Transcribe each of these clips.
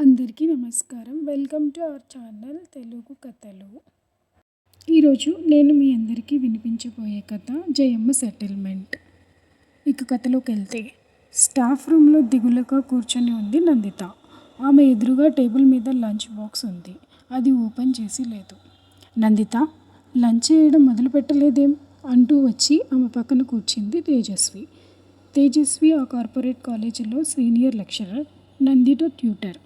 అందరికీ నమస్కారం. Welcome to our channel Telugu కథలు. ఈరోజు నేను మీ అందరికీ వినిపించబోయే కథ జయమ్మ సెటిల్మెంట్. ఇక కథలోకి వెళ్తే స్టాఫ్ రూమ్లో దిగులుగా కూర్చొని ఉంది నందిత. ఆమె ఎదురుగా టేబుల్ మీద లంచ్ బాక్స్ ఉంది. అది ఓపెన్ చేసి లేదు. నందిత లంచ్ చేయడం మొదలు పెట్టలేదేం? అంటూ వచ్చి ఆమె పక్కన కూర్చింది తేజస్వి. తేజస్వి ఆ కార్పొరేట్ కాలేజీలో సీనియర్ లెక్చరర్ నందిత ట్యూటర్.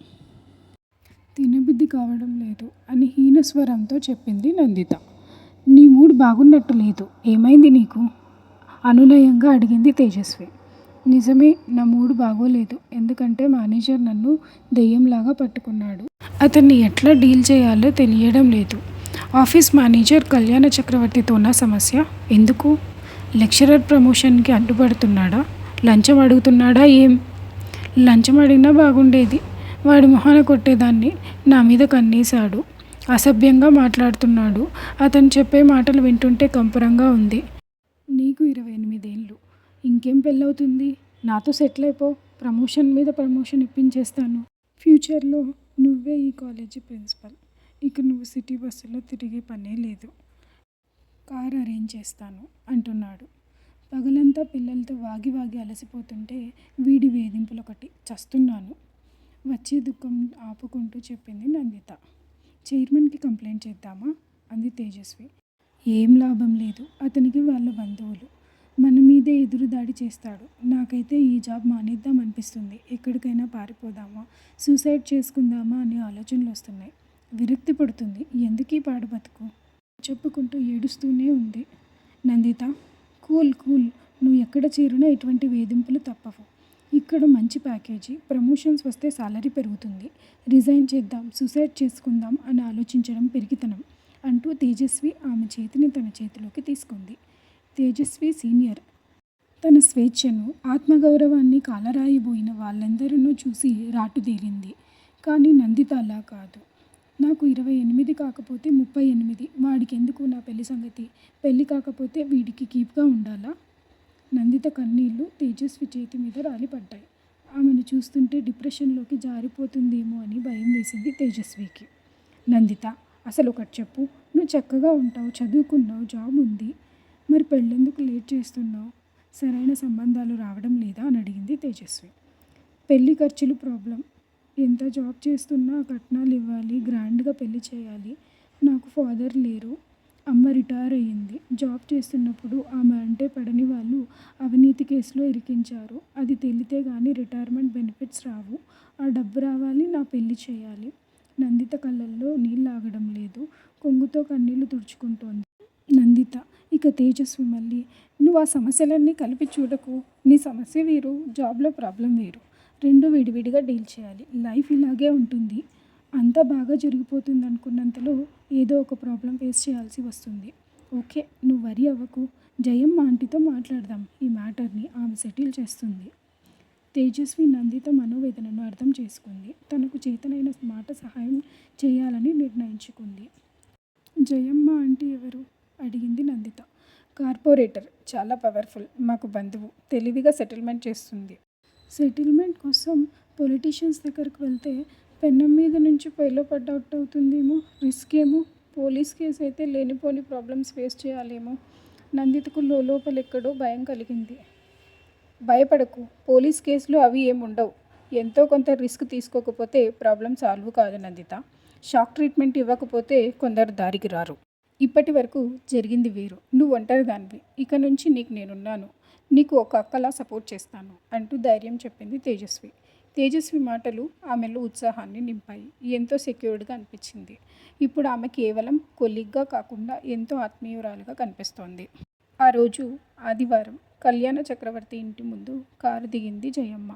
తినబుద్ధి కావడం లేదు అని హీనస్వరంతో చెప్పింది నందిత. నీ మూడ్ బాగున్నట్టు లేదు ఏమైంది నీకు? అనునయంగా అడిగింది తేజస్వి. నిజమే నా మూడ్ బాగోలేదు ఎందుకంటే మేనేజర్ నన్ను దెయ్యంలాగా పట్టుకున్నాడు. అతన్ని ఎట్లా డీల్ చేయాలో తెలియడం లేదు. ఆఫీస్ మేనేజర్ కళ్యాణ చక్రవర్తితో నా సమస్య? ఎందుకు? లెక్చరర్ ప్రమోషన్కి అడ్డుపడుతున్నాడా? లంచం అడుగుతున్నాడా ఏం? లంచం అడిగినా బాగుండేది. వాడి మొహాన కొట్టేదాన్ని నా మీద కన్నేశాడు. అసభ్యంగా మాట్లాడుతున్నాడు. అతను చెప్పే మాటలు వింటుంటే కంపరంగా ఉంది. నీకు ఇరవై ఎనిమిదేళ్ళు ఇంకేం పెళ్ళవుతుంది? నాతో సెటిల్ అయిపో ప్రమోషన్ మీద ప్రమోషన్ ఇప్పించేస్తాను. ఫ్యూచర్లో నువ్వే ఈ కాలేజీ ప్రిన్సిపల్. ఇక నువ్వు సిటీ బస్సులో తిరిగే పనే లేదు. కార్ అరేంజ్ చేస్తాను అంటున్నాడు. పగలంతా పిల్లలతో వాగి వాగి అలసిపోతుంటే వీడి వేధింపులు ఒకటి చస్తున్నాను. వచ్చే దుఃఖం ఆపుకుంటూ చెప్పింది నందిత. చైర్మన్కి కంప్లైంట్ చేద్దామా? అంది తేజస్వి. ఏం లాభం లేదు. అతనికి వాళ్ళ బంధువులు. మన మీదే ఎదురుదాడి చేస్తాడు. నాకైతే ఈ జాబ్ మానేద్దాం అనిపిస్తుంది. ఎక్కడికైనా పారిపోదామా? సూసైడ్ చేసుకుందామా? అనే ఆలోచనలు వస్తున్నాయి. విరక్తి పడుతుంది. ఎందుకీ పాడు బతుకు? చెప్పుకుంటూ ఏడుస్తూనే ఉంది. Nandita cool cool. నువ్వు ఎక్కడ చేరినా ఇటువంటి వేధింపులు తప్పవు. ఇక్కడ మంచి ప్యాకేజీ. ప్రమోషన్స్ వస్తే సాలరీ పెరుగుతుంది. రిజైన్ చేద్దాం సూసైడ్ చేసుకుందాం అని ఆలోచించడం పెరిగితనం అంటూ తేజస్వి ఆమె చేతిని తన చేతిలోకి తీసుకుంది. తేజస్వి సీనియర్. తన స్వేచ్ఛను ఆత్మగౌరవాన్ని కాలరాయిబోయిన వాళ్ళందరినూ చూసి రాటుదేలింది కానీ నందిత అలా కాదు. నాకు ఇరవై ఎనిమిది కాకపోతే ముప్పై ఎనిమిది. వాడికి ఎందుకు నా పెళ్ళి సంగతి? పెళ్ళి కాకపోతే వీడికి కీప్గా ఉండాలా? నందిత కన్నీళ్ళు తేజస్వి చేతి మీద రాలిపడ్డాయి. ఆమెను చూస్తుంటే డిప్రెషన్లోకి జారిపోతుందేమో అని భయం వేసింది తేజస్వికి. నందిత అసలు ఒకటి చెప్పు నువ్వు చక్కగా ఉంటావు చదువుకున్నావు జాబ్ ఉంది మరి పెళ్ళెందుకు లేట్ చేస్తున్నావు? సరైన సంబంధాలు రావడం లేదా అని అడిగింది తేజస్వి. పెళ్ళి ఖర్చులు ప్రాబ్లం. ఎంత జాబ్ చేస్తున్నా కట్నాలు ఇవ్వాలి గ్రాండ్గా పెళ్ళి చేయాలి నాకు ఫాదర్ లేరు అమ్మ రిటైర్ అయ్యింది. జాబ్ చేస్తున్నప్పుడు ఆమె అంటే పడని వాళ్ళు అవినీతి కేసులో ఇరికించారు. అది తెలితే కానీ రిటైర్మెంట్ బెనిఫిట్స్ రావు. ఆ డబ్బు రావాలి నా పెళ్ళి చేయాలి. నందిత కళ్ళల్లో నీళ్ళు ఆగడం లేదు. కొంగుతో కన్నీళ్ళు తుడుచుకుంటోంది. నందిత ఇక తేజస్వి మళ్ళీ నువ్వు ఆ సమస్యలన్నీ కలిపి చూడకు. నీ సమస్య వేరు జాబ్లో ప్రాబ్లం వేరు. రెండు విడివిడిగా డీల్ చేయాలి. లైఫ్ ఇలాగే ఉంటుంది. అంతా బాగా జరిగిపోతుంది అనుకున్నంతలో ఏదో ఒక ప్రాబ్లం ఫేస్ చేయాల్సి వస్తుంది. ఓకే నువ్వు వరి అవ్వకు. జయమ్మ ఆంటీతో మాట్లాడదాం. ఈ మ్యాటర్ని ఆమె సెటిల్ చేస్తుంది. తేజస్వి నందిత మనోవేదనను అర్థం చేసుకుంది. తనకు చేతనైన మాట సహాయం చేయాలని నిర్ణయించుకుంది. జయమ్మ ఆంటీ ఎవరు? అడిగింది నందిత. కార్పొరేటర్. చాలా పవర్ఫుల్. మాకు బంధువు. తెలివిగా సెటిల్మెంట్ చేస్తుంది. సెటిల్మెంట్ కోసం పొలిటీషియన్స్ దగ్గరకు వెళ్తే పెన్నం మీద నుంచి పైలో పడ్డ అవుట్ అవుతుందేమో? రిస్క్ ఏమో? పోలీస్ కేసు అయితే లేనిపోని ప్రాబ్లమ్స్ ఫేస్ చేయాలేమో? నందితకు లోపల ఎక్కడో భయం కలిగింది. భయపడకు పోలీస్ కేసులు అవి ఏముండవు ఎంతో కొంత రిస్క్ తీసుకోకపోతే ప్రాబ్లం సాల్వ్ కాదు నందిత. షాక్ ట్రీట్మెంట్ ఇవ్వకపోతే కొందరు దారికి రారు. ఇప్పటి వరకు జరిగింది వేరు. నువ్వు ఒంటరి దానివి ఇక నుంచి నీకు నేనున్నాను. నీకు ఒక అక్కలా సపోర్ట్ చేస్తాను అంటూ ధైర్యం చెప్పింది తేజస్వి. తేజస్వి మాటలు ఆమెలో ఉత్సాహాన్ని నింపాయి. ఎంతో సెక్యూర్డ్గా అనిపించింది. ఇప్పుడు ఆమె కేవలం కొలిగ్గా కాకుండా ఎంతో ఆత్మీయురాలుగా కనిపిస్తోంది. ఆ రోజు ఆదివారం కళ్యాణ చక్రవర్తి ఇంటి ముందు కారు దిగింది జయమ్మ.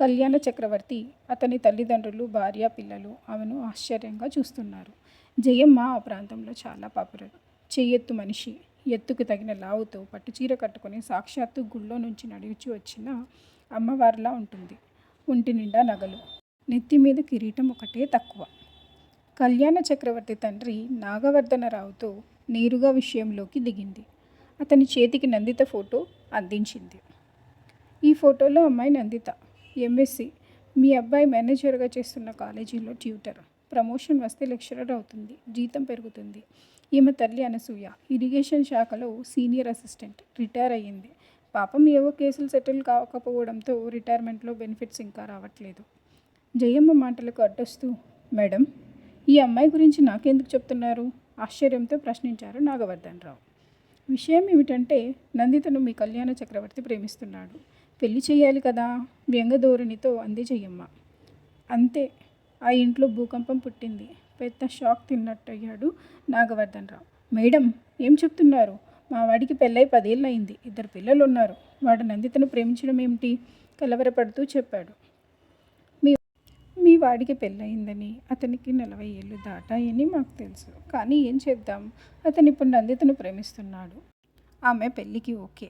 కళ్యాణ చక్రవర్తి అతని తల్లిదండ్రులు భార్య పిల్లలు ఆమెను ఆశ్చర్యంగా చూస్తున్నారు. జయమ్మ ఆ ప్రాంతంలో చాలా పాపులర్. చెయ్యెత్తు మనిషి. ఎత్తుకు తగిన లావుతో పట్టుచీర కట్టుకొని సాక్షాత్తు గుళ్ళో నుంచి నడిచి వచ్చిన అమ్మవారిలా ఉంటుంది. ఒంటి నిండా నగలు. నెత్తి మీద కిరీటం ఒకటే తక్కువ. కళ్యాణ చక్రవర్తి తండ్రి నాగవర్ధనరావుతో నేరుగా విషయంలోకి దిగింది. అతని చేతికి నందిత ఫోటో అందించింది. ఈ ఫోటోలో అమ్మాయి నందిత ఎంఎస్సి మీ అబ్బాయి మేనేజర్గా చేస్తున్న కాలేజీలో ట్యూటర్. ప్రమోషన్ వస్తే లెక్చరర్ అవుతుంది జీతం పెరుగుతుంది. ఈమె తల్లి అనసూయ ఇరిగేషన్ శాఖలో సీనియర్ అసిస్టెంట్ రిటైర్ అయ్యింది. పాపం ఏవో కేసులు సెటిల్ కాకపోవడంతో రిటైర్మెంట్లో బెనిఫిట్స్ ఇంకా రావట్లేదు. జయమ్మ మాటలకు అడ్డొస్తూ మేడం ఈ అమ్మాయి గురించి నాకెందుకు చెప్తున్నారు? ఆశ్చర్యంతో ప్రశ్నించారు నాగవర్ధన్ రావు విషయం ఏమిటంటే నందితను మీ కళ్యాణ చక్రవర్తి ప్రేమిస్తున్నాడు. పెళ్ళి చేయాలి కదా? వ్యంగధోరణితో అంది జయమ్మ. అంతే ఆ ఇంట్లో భూకంపం పుట్టింది. పెద్ద షాక్ తిన్నట్టయ్యాడు నాగవర్ధన్ రావు మేడం ఏం చెప్తున్నారు? మా వాడికి పెళ్ళై పదేళ్ళు అయింది ఇద్దరు పిల్లలు ఉన్నారు వాడు నందితను ప్రేమించడం ఏమిటి? కలవరపడుతూ చెప్పాడు. మీ మీ వాడికి పెళ్ళయిందని అతనికి నలభై ఏళ్ళు దాటాయని మాకు తెలుసు. కానీ ఏం చేద్దాం? అతను ఇప్పుడు నందితను ప్రేమిస్తున్నాడు. ఆమె పెళ్ళికి ఓకే.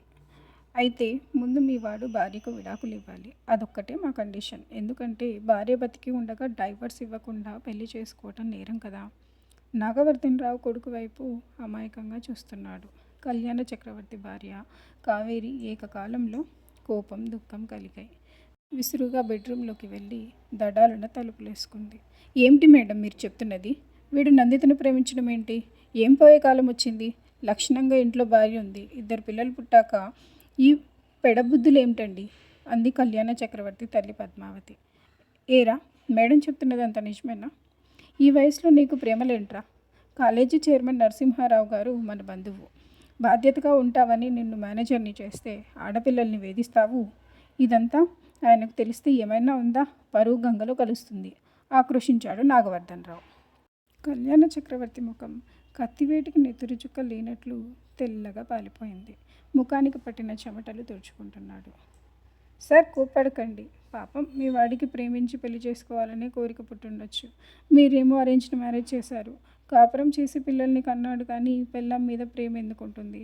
అయితే ముందు మీ వాడు భార్యకు విడాకులు ఇవ్వాలి. అదొక్కటే మా కండిషన్. ఎందుకంటే భార్య బతికి ఉండగా డైవర్స్ ఇవ్వకుండా పెళ్ళి చేసుకోవటం నేరం కదా. నాగవర్ధనరావు కొడుకు వైపు అమాయకంగా చూస్తున్నాడు. కళ్యాణ చక్రవర్తి భార్య కావేరి ఏకకాలంలో కోపం దుఃఖం కలిగాయి. విసురుగా బెడ్రూమ్లోకి వెళ్ళి దడాలున తలుపులేసుకుంది. ఏమిటి మేడం మీరు చెప్తున్నది? వీడు నందితను ప్రేమించడం ఏంటి? ఏం పోయే కాలం వచ్చింది? లక్షణంగా ఇంట్లో భార్య ఉంది. ఇద్దరు పిల్లలు పుట్టాక ఈ పెడబుద్ధులు ఏమిటండి? అంది కళ్యాణ చక్రవర్తి తల్లి పద్మావతి. ఏరా మేడం చెప్తున్నది అంత నిజమేనా? ఈ వయసులో నీకు ప్రేమలేంట్రా? కాలేజీ చైర్మన్ నరసింహారావు గారు మన బంధువు. బాధ్యతగా ఉంటావని నిన్ను మేనేజర్ని చేస్తే ఆడపిల్లల్ని వేధిస్తావు. ఇదంతా ఆయనకు తెలిస్తే ఏమైనా ఉందా? పరువు గంగలో కలుస్తుంది. ఆక్రోషించాడు నాగవర్ధన్ రావు కళ్యాణ చక్రవర్తి ముఖం కత్తివేటికి నెత్తురు చుక్క లేనట్లు తెల్లగా పాలిపోయింది. ముఖానికి పట్టిన చెమటలు తుడుచుకుంటున్నాడు. సార్ కోప్పడకండి. పాపం మీ వాడికి ప్రేమించి పెళ్ళి చేసుకోవాలనే కోరిక పుట్టుండొచ్చు. మీరేమో అరేంజ్డ్ మ్యారేజ్ చేశారు. కాపురం చేసి పిల్లల్ని కన్నాడు కానీ పెళ్ళం మీద ప్రేమ ఎందుకుంటుంది?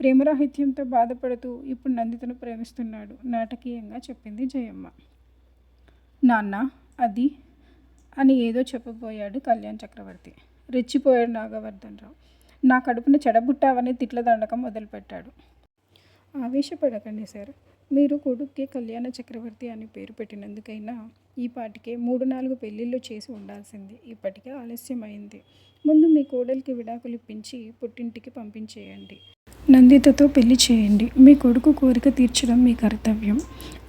ప్రేమరాహిత్యంతో బాధపడుతూ ఇప్పుడు నందితను ప్రేమిస్తున్నాడు. నాటకీయంగా చెప్పింది జయమ్మ. నాన్న అది అని ఏదో చెప్పబోయాడు కళ్యాణ్ చక్రవర్తి. రెచ్చిపోయాడు నాగవర్ధన్ రావు నా కడుపున చెడబుట్టావని తిట్ల దండకం మొదలుపెట్టాడు. ఆవేశపడకండి సార్. మీరు కొడుక్కి కళ్యాణ చక్రవర్తి అని పేరు పెట్టినందుకైనా ఈ పాటికే మూడు నాలుగు పెళ్ళిళ్ళు చేసి ఉండాల్సింది. ఇప్పటికే ఆలస్యమైంది. ముందు మీ కోడలికి విడాకులు ఇప్పించి పుట్టింటికి పంపించేయండి. నందితతో పెళ్ళి చేయండి. మీ కొడుకు కోరిక తీర్చడం మీ కర్తవ్యం.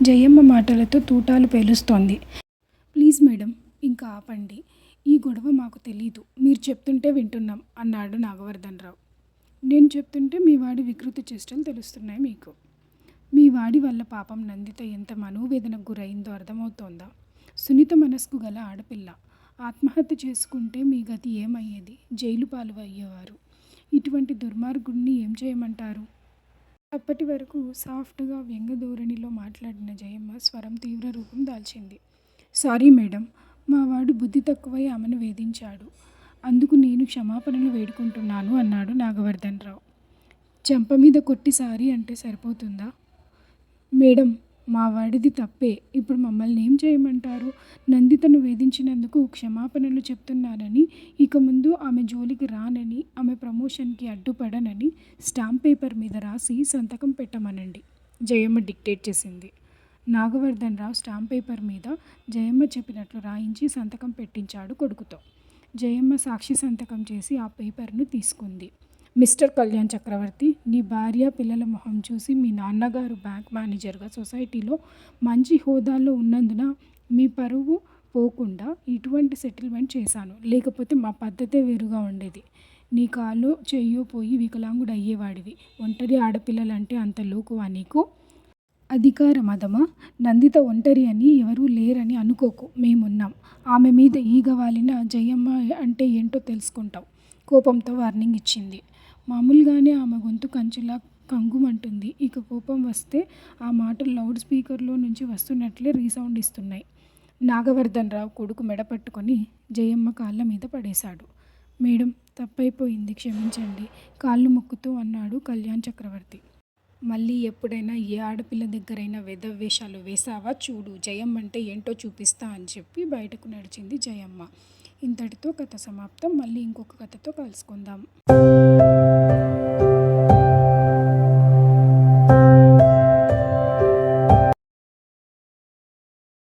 జయమ్మ మాటలతో తూటాలు పేలుస్తోంది. ప్లీజ్ మేడం ఇంకా ఆపండి. ఈ గొడవ మాకు తెలీదు. మీరు చెప్తుంటే వింటున్నాం అన్నాడు నాగవర్ధన్ రావు నేను చెప్తుంటే మీ వాడి వికృతి చేష్టలు తెలుస్తున్నాయి మీకు. మీ వాడి వల్ల పాపం నందిత ఎంత మనోవేదనకు గురైందో అర్థమవుతోందా? సున్నిత మనస్కు గల ఆడపిల్ల. ఆత్మహత్య చేసుకుంటే మీ గతి ఏమయ్యేది? జైలు పాలు అయ్యేవారు ఇటువంటి దుర్మార్గుడిని ఏం చేయమంటారు? అప్పటి వరకు సాఫ్ట్గా వ్యంగ ధోరణిలో మాట్లాడిన జయమ్మ స్వరం తీవ్ర రూపం దాల్చింది. సారీ మేడం మా వాడు బుద్ధి తక్కువై ఆమెను వేధించాడు. అందుకు నేను క్షమాపణలు వేడుకుంటున్నాను అన్నాడు నాగవర్ధన్ రావు. చెంప మీద కొట్టి సారీ అంటే సరిపోతుందా? మేడం మా వాడిది తప్పే. ఇప్పుడు మమ్మల్ని ఏం చేయమంటారు? నందితను వేధించినందుకు క్షమాపణలు చెప్తున్నానని ఇక ముందు ఆమె జోలికి రానని ఆమె ప్రమోషన్కి అడ్డుపడనని స్టాంప్ పేపర్ మీద రాసి సంతకం పెట్టమనండి. జయమ్మ డిక్టేట్ చేసింది. నాగవర్ధన్ రావు స్టాంప్ పేపర్ మీద జయమ్మ చెప్పినట్లు రాయించి సంతకం పెట్టించాడు కొడుకుతో. జయమ్మ సాక్షి సంతకం చేసి ఆ పేపర్ను తీసుకుంది. మిస్టర్ కళ్యాణ్ చక్రవర్తి నీ భార్య పిల్లల మొహం చూసి మీ నాన్నగారు బ్యాంక్ మేనేజర్గా సొసైటీలో మంచి హోదాలో ఉన్నందున మీ పరువు పోకుండా ఇటువంటి సెటిల్మెంట్ చేశాను. లేకపోతే మా పద్ధతే వేరుగా ఉండేది. నీ కాలు చెయ్యో పోయి వికలాంగుడు అయ్యేవాడివి. ఒంటరి ఆడపిల్లలంటే అంత లోకువా నీకు? అధికార మదమా? నందిత ఒంటరి అని ఎవరూ లేరని అనుకోకు. మేమున్నాం. ఆమె మీద ఈగ వాలిన జయమ్మ అంటే ఏంటో తెలుసుకుంటాం. కోపంతో వార్నింగ్ ఇచ్చింది. మామూలుగానే ఆమె గొంతు కంచులా కంగుమంటుంది. ఇక కోపం వస్తే ఆ మాటలు లౌడ్ స్పీకర్లో నుంచి వస్తున్నట్లే రీసౌండ్ ఇస్తున్నాయి. నాగవర్ధన్ రావు కొడుకు మెడపట్టుకొని జయమ్మ కాళ్ళ మీద పడేశాడు. మేడం తప్పైపోయింది క్షమించండి కాళ్ళు మొక్కుతూ అన్నాడు కళ్యాణ్ చక్రవర్తి. మళ్ళీ ఎప్పుడైనా ఏ ఆడపిల్ల దగ్గరైనా వేషాలు వేసావా చూడు జయమ్మ అంటే ఏంటో చూపిస్తా అని చెప్పి బయటకు నడిచింది జయమ్మ. ఇంతటితో కథ సమాప్తం. మళ్ళీ ఇంకొక కథతో కలుసుకుందాం.